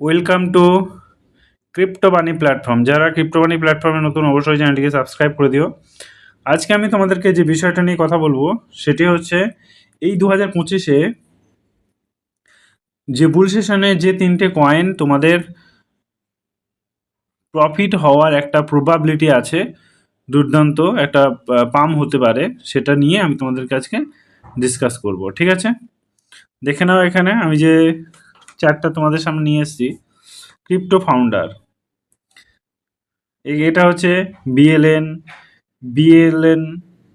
Welcome to crypto Bani platform যারা crypto Bani প্ল্যাটফর্মে নতুন, অবশ্যই চ্যানেলটিকে সাবস্ক্রাইব করে দিও। আজকে আমি তোমাদেরকে যে বিষয়টা নিয়ে কথা বলব, সেটি হচ্ছে এই দু হাজার পঁচিশে যে বুল সেশনে যে তিনটে কয়েন তোমাদের প্রফিট হওয়ার একটা প্রবাবিলিটি আছে, দুর্দান্ত একটা পাম হতে পারে, সেটা নিয়ে আমি তোমাদেরকে আজকে ডিসকাস করব। ঠিক আছে? দেখে নাও এখানে আমি যে চারটা তোমাদের সামনে নিয়ে এসেছি। ক্রিপ্টো ফাউন্ডার এটা হচ্ছে বিএলএন বিএলএন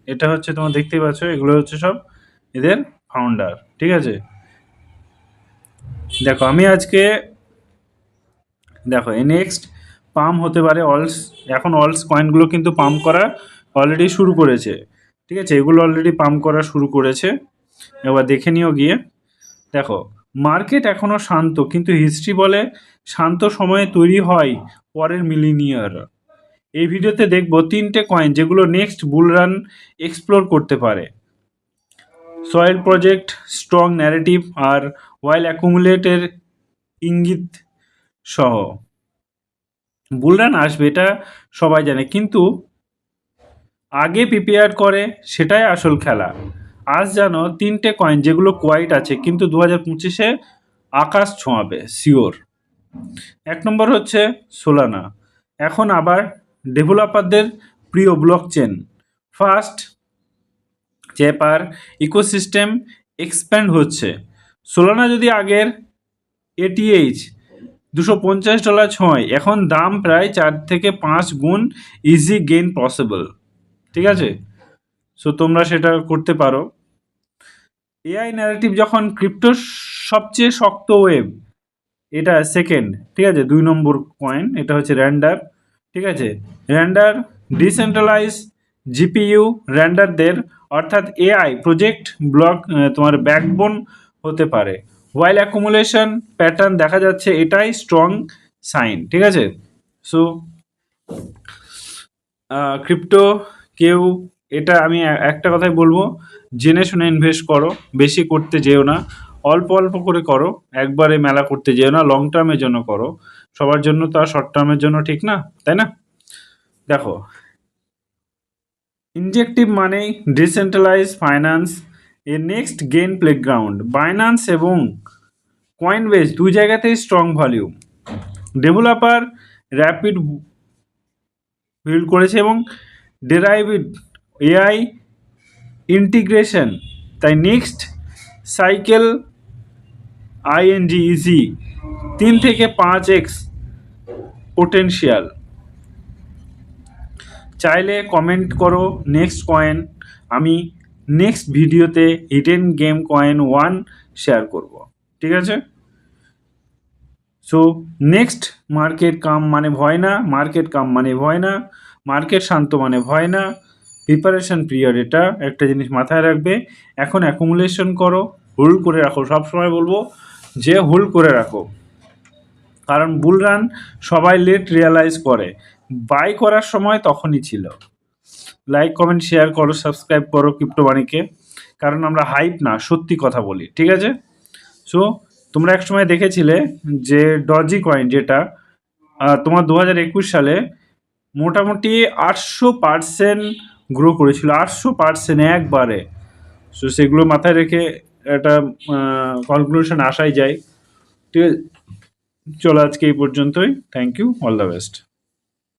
এটা হচ্ছে তোমার দেখতেই পাচ্ছ, এগুলো হচ্ছে সব এদের ফাউন্ডার ঠিক আছে? দেখো, আমি আজকে দেখো নেক্সট পাম হতে পারে অলস এখন অলস কয়েনগুলো কিন্তু পাম্প করা অলরেডি শুরু করেছে, ঠিক আছে? এগুলো অলরেডি পাম্প করা শুরু করেছে। এবার দেখে নিও গিয়ে। দেখো মার্কেট এখনও শান্ত, কিন্তু হিস্ট্রি বলে শান্ত সময়ে তৈরি হয় পরের মিলিনিয়ার। এই ভিডিওতে দেখব তিনটে কয়েন যেগুলো নেক্সট বুল রান এক্সপ্লোর করতে পারে। সয়েল প্রজেক্ট স্ট্রং ন্যারেটিভ আর ওয়াইল অ্যাকুমুলেটের ইঙ্গিত সহ। বুলরান আসবে, এটা সবাই জানে, কিন্তু আগে প্রিপেয়ার করে, সেটাই আসল খেলা। আজ জানো তিনটে কয়েন যেগুলো কোয়াইট আছে, কিন্তু দু হাজার পঁচিশে আকাশ ছোঁয়াবে শিওর এক নম্বর হচ্ছে সোলানা এখন আবার ডেভেলপারদের প্রিয় blockchain fast cheaper ecosystem expand হচ্ছে। সোলানা যদি আগের এটিএইচ দুশো পঞ্চাশ ডলার ছয়, এখন দাম প্রায় চার থেকে পাঁচ গুণ ইজি গেইন পসিবল ঠিক আছে? সো তোমরা সেটা করতে পারো। এআই ন্যারেটিভ যখন ক্রিপ্টোর সবচেয়ে শক্ত ওয়েব এটা সেকেন্ড ঠিক আছে? দুই নম্বর কয়েন এটা হচ্ছে র্যান্ডার ঠিক আছে? র্যান্ডার ডিসেন্ট্রালাইজ জিপিইউ র্যান্ডারদের অর্থাৎ এআই প্রজেক্ট ব্লক তোমার ব্যাকবোন হতে পারে। ওয়াইল অ্যাকুমুলেশন প্যাটার্ন দেখা যাচ্ছে, এটাই স্ট্রং সাইন ঠিক আছে? সো ক্রিপ্টো কেউ এটা আমি একটা কথাই বলব, জেনে শুনে ইনভেস্ট করো, বেশি করতে যেও না, অল্প অল্প করে করো, একবারে মেলা করতে যেও না লং টার্মের জন্য করো, সবার জন্য তো আর শর্ট টার্মের জন্য ঠিক না, তাই না? দেখো ইনজেকটিভ মানেই ডিসেন্ট্রালাইজ ফাইন্যান্স এ নেক্সট গেন প্লেগ্রাউন্ড বাইন্যান্স এবং কয়েন বেস দুই জায়গাতেই strong volume developer rapid build করেছে এবং ডেরাইভিড এআই ইন্টিগ্রেশন তাই নেক্সট সাইকেল আইএনজি ইজি তিন থেকে পাঁচ এক্স পোটেন্সিয়াল চাইলে কমেন্ট করো নেক্সট কয়েন আমি নেক্সট ভিডিওতে hidden game coin one share করব। ঠিক আছে? সো নেক্সট মার্কেট কাম মানে ভয় না মার্কেট কাম মানে ভয় না মার্কেট শান্ত মানে ভয় না প্রিপারেশন পিরিয়ড এটা একটা জিনিস মাথায় রাখবে। এখন অ্যাকুমুলেশন করো হোল্ড করে রাখো। সব সময় বলব যে হোল্ড করে রাখো। কারণ বুল রান সবাই লেট রিয়ালাইজ করে। বাই করার সময় তখনই ছিল। লাইক কমেন্ট শেয়ার করো সাবস্ক্রাইব করো ক্রিপ্টোবাণীকে কারণ আমরা হাইপ না, সত্যি কথা বলি, ঠিক আছে? সো তোমরা এক সময় দেখেছিলে যে ডজি কয়েন যেটা তোমার দু হাজার একুশ সালে মোটামুটি আটশো পার্সেন্ট গ্রো করেছিল আটশো পার্সেন্ট একবারে। সো সেগুলো মাথায় রেখে একটা কনক্লুশন আসাই যায়। ঠিক আছে, চলো আজকে এই পর্যন্তই। Thank you all the best